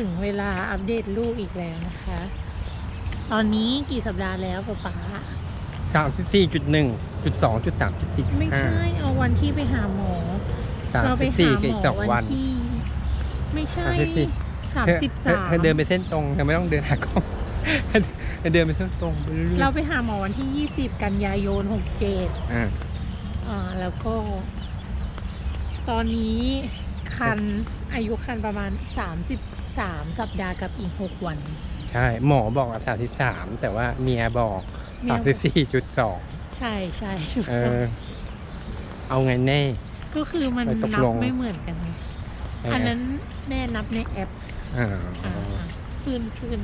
ถึงเวลาอัปเดตลูกอีกแล้วนะคะ ตอนนี้กี่สัปดาห์แล้วป๊าป๊าสามสิบสี่จุดหนึ่งจุดสองจุดสามจุดสี่ไม่ใช่เอาวันที่ไปหาหมอสามเราไปสิบหาสี่หกับมอีกสองอวัวันนที่ไม่ใช่สามสิบสี่สามเธอสิบเธอสามเธอเดินไปเส้นตรงเธอไม่ต้องเดินหากล้องเธอเดินไปเส้นตรงไปเรื่อยๆเราไปหาหมอวันที่ยี่สิบกันยายนหกเจ็ดอ่าอ่าแล้วก็ ตอนนี้คันอายุคันประมาณสามสิบ สามสัปดาห์กับอีกหกวัน ใช่ หมอบอกว่าสามสิบสามแต่ว่าเมียบอกเมียสามสิบสี่จุดสองใช่ใช่ถูกเอต้องอ เอาไงแน่ ก็คือมันไปตกนับลง ไม่เหมือนกันไงอันนั้นแม่นับในแอปอ่าอ่าอ่าขึ้นขึ้น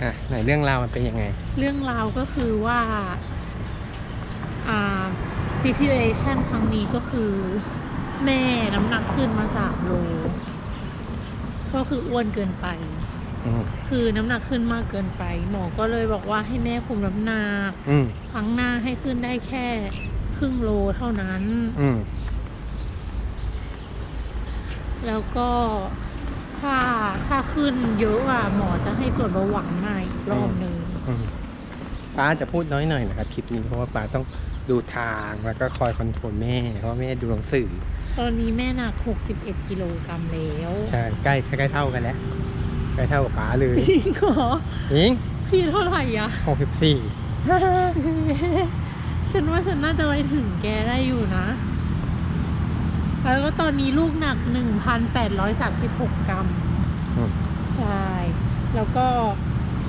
อะไหนเรื่องราวมันเป็นยังไง เรื่องราวก็คือว่า อ่า situation ครั้งนี้ก็คือ แม่น้ำหนักขึ้นมาสามโล ก็คืออ้วนเกินไป อืมคือน้ำหนักขึ้นมากเกินไป หมอก็เลยบอกว่าให้แม่คุมน้ำหนักอืมครั้งหน้าให้ขึ้นได้แค่ครึ่งโลเท่านั้น อืมแล้วก็ถ้าถ้าขึ้นเยอะอะหมอจะให้ตรวจเบาหวานใหม่อีกรอบหนึ่ง อืม ป้าจะพูดน้อยหน่อยนะครับคลิปนี้เพราะว่าป้าต้องดูทางแล้วก็คอยคอนโทรลแม่เพราะว่าแม่ดูหนังสือตอนนี้แม่หนัก 61 กิโลกรัมแล้วใช่ใกล้ใกล้เท่ากันแล้วใกล้เท่ากับป้าเลยจริงเหรอยิงพี่เท่าไหร่อะหกสิบสี่ฉันว่าฉันน่าจะไปถึงแกได้อยู่นะ แล้วก็ตอนนี้ลูกหนัก 1,836 กรัมใช่ แล้วก็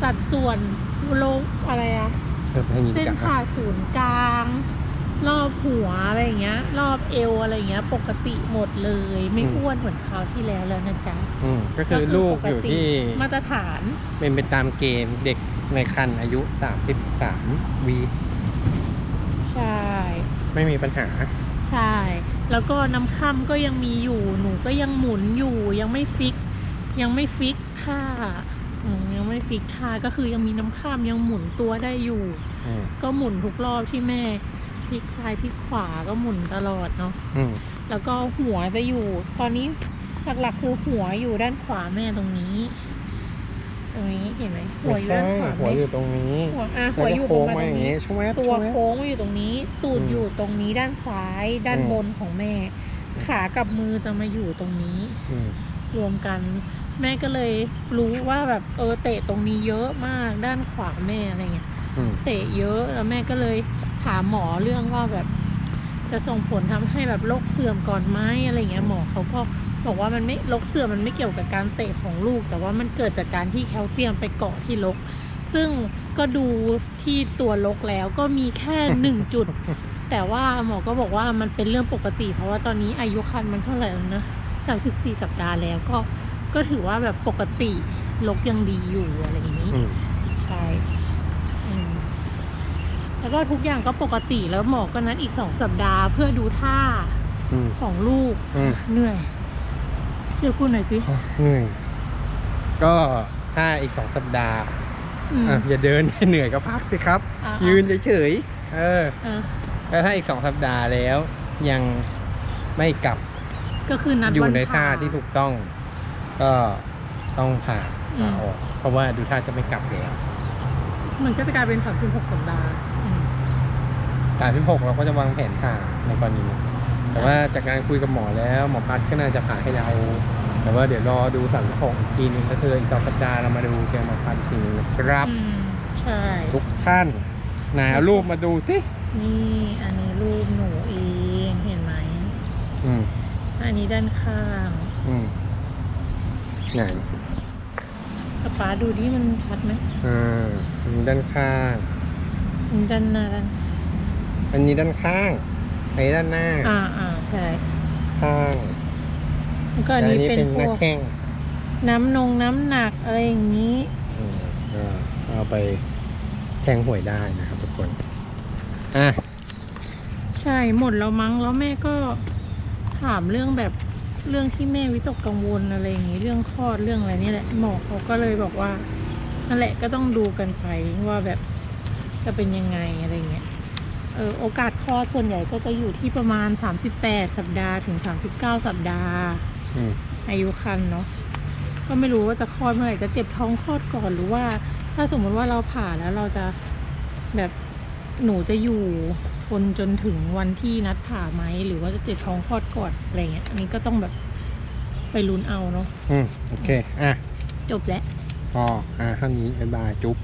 สัดส่วนโลกอะไรอะเออไปทางนี้ดีเส้นกว่าผ่าศูนย์กลาง รอบหัวอะไรอย่างเงี้ย รอบเอวอะไรอย่างเงี้ย ปกติหมดเลย ไม่อ้วนเหมือนคราวที่แล้วแล้วนะจ๊ะอืมก็คือลูกอยู่ที่มาตรฐาน เป็นไปตามเกณฑ์เด็กในคันอายุสามสิบสามวีใช่ ไม่มีปัญหา ใช่ แล้วก็น้ำค่ำก็ยังมีอยู่ หนูก็ยังหมุนอยู่ ยังไม่ฟิก ยังไม่ฟิกท่าอืม ยังไม่ฟิกท่าก็คือยังมีน้ำค่ำยังหมุนตัวได้อยู่ อืมก็หมุนทุกรอบที่แม่พลิกซ้ายพลิกขวาก็หมุนตลอดเนาะอืมแล้วก็หัวจะอยู่ ตอนนี้หลักๆคือหัวอยู่ด้านขวาแม่ตรงนี้ ตรงนี้เห็นไหมหัวไม่อยู่ใช่ด้านขวาหัวแม่อยู่ตรงนี้หัวอะหัแล้ววก็อยู่ตรโค้งงมามาตรอย่างงนี้ นี้ใช่ไหมตัวใช่ไหม โค้งมาอยู่ตรงนี้ ตูดอืมอยู่ตรงนี้ด้านซ้าย ด้านอืม บนของแม่ ขากับมือจะมาอยู่ตรงนี้ อืม รวมกัน แม่ก็เลยรู้ว่าแบบเออเตะตรงนี้เยอะมากด้านขวาแม่อะไรเงี้ยอืมเตะเยอะแล้วแม่ก็เลยถามหมอเรื่องว่าแบบ จะส่งผลทำให้แบบโรคเสื่อมก่อนไหมอะไรเงี้ยหมอเขาก็บอกว่ามันไม่โรคเสื่อมมันไม่เกี่ยวกับการเตะของลูก แต่ว่ามันเกิดจากการที่แคลเซียมไปเกาะที่ลก ซึ่งก็ดูที่ตัวลกแล้วก็มีแค่หนึ่งจุด แต่ว่าหมอก็บอกว่ามันเป็นเรื่องปกติ เพราะว่าตอนนี้อายุครรภ์มันเท่าไหร่แล้วนะ สามสิบสี่สัปดาห์แล้วก็ก็ถือว่าแบบปกติลกยังดีอยู่อะไรอย่างนี้ อืมใช่อืมแล้วก็ทุกอย่างก็ปกติแล้วหมอก็นัดอีกสองสัปดาห์เพื่อดูท่าอืมของลูก อืมเหนื่อยช่วยพูดหน่อยสิเหนื่อยก็ถ้าอีกสองสัปดาห์อืมอะอย่าเดิน เหนื่อยก็พักสิครับ อะยืนเฉยๆเออ อะแล้วถ้าอีกสองสัปดาห์แล้ว ยังไม่กลับ ก็คือนัดอยู่วันในท่าผ่ที่ถูกต้อง ก็ต้องผ่าอืมผ่าออกเพราะว่าดูท่าจะไม่กลับแล้วมันก็จะกลายเป็นสามสิบหกสัปดาห์อืมการที่หกเราก็จะวางแผนผ่าในกรณีนี้แต่ว่าจากการคุยกับหมอแล้ว หมอพัดก็น่าจะผ่าให้เรา แต่ว่าเดี๋ยวรอดูสามหกอีกทีนึงก็คืออีกสองสัปดาห์เรามาดูเจอหมอพัดอีกทีนึงนะครับอืมใช่ทุกท่านไหนเอารูปมาดูสินี่อันนี้รู นนี้ด้านข้างอืมไหนกระป๋าดูดิมันชัดไหมอ่าอันนี้ด้านข้าง มันด้านหน้าด้านอันนี้ด้านข้างอันนี้ด้านหน้า อ่าอ่าใช่ข้างแล้วก็อันนี้และเป็นหพน้าวกแข้งน้ำนงน้ำหนักอะไรอย่างนี้ อืมก็เอาไปแทงหวยได้นะครับทุกคน อะ ใช่หมดแล้วมั้งแล้วแม่ก็ ถามเรื่องแบบเรื่องที่แม่วิตกกังวลอะไรอย่างนี้เรื่องคลอดเรื่องอะไรนี่แหละหมอเขาก็เลยบอกว่านั่นแหละก็ต้องดูกันไปว่าแบบจะเป็นยังไงอะไรเงี้ยเออโอกาสคลอดส่วนใหญ่ก็จะอยู่ที่ประมาณ 38 สัปดาห์ถึง 39 สัปดาห์อืมอายุครรภ์เนาะก็ไม่รู้ว่าจะคลอดเมื่อไหร่จะเจ็บท้องคลอดก่อนหรือว่า ถ้าสมมติว่าเราผ่าแล้วเราจะแบบหนูจะอยู่ ทนจนถึงวันที่นัดผ่าไหมหรือว่าจะเจ็บท้องคลอดก่อนอะไรเงี้ยอันนี้ก็ต้องแบบไปลุ้นเอาเนาะอืมโอเค อะ จบแล้วพออะเท่านี้บ๊ายบายจุ๊บ